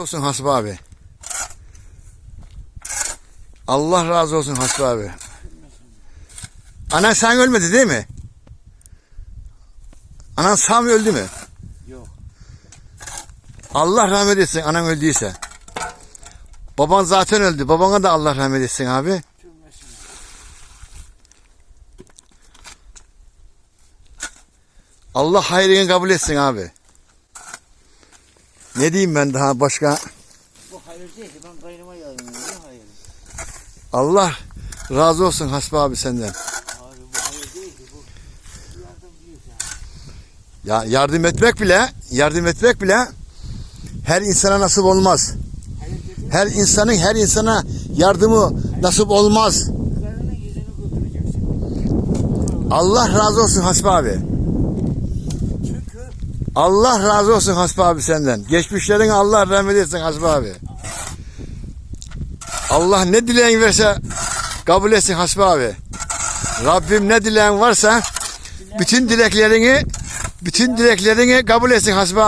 olsun Hasbi abi. Allah razı olsun Hasbi abi. Anan sen ölmedi değil mi? Anan sağ mı öldü mü? Yok. Allah rahmet etsin anan öldüyse. Baban zaten öldü. Babana da Allah rahmet etsin abi. Allah hayrını kabul etsin abi. Ne diyeyim ben daha başka? Bu hayır değil ki ben kaynıma yardım. Ne hayır? Allah razı olsun Hasbi abi senden. Abi bu hayır değil ki bu. Yardım büyük ya. Ya yardım etmek bile, yardım etmek bile her insana nasip olmaz. Her insanın her insana yardımı nasip olmaz. Allah razı olsun Hasbi abi. Allah razı olsun Hasbi abi senden. Geçmişlerin Allah rahmet etsin Hasbi abi. Allah ne dileğin verse kabul etsin Hasbi abi. Rabbim ne dileğin varsa bütün dileklerini bütün dileklerini kabul etsin Hasbi abi.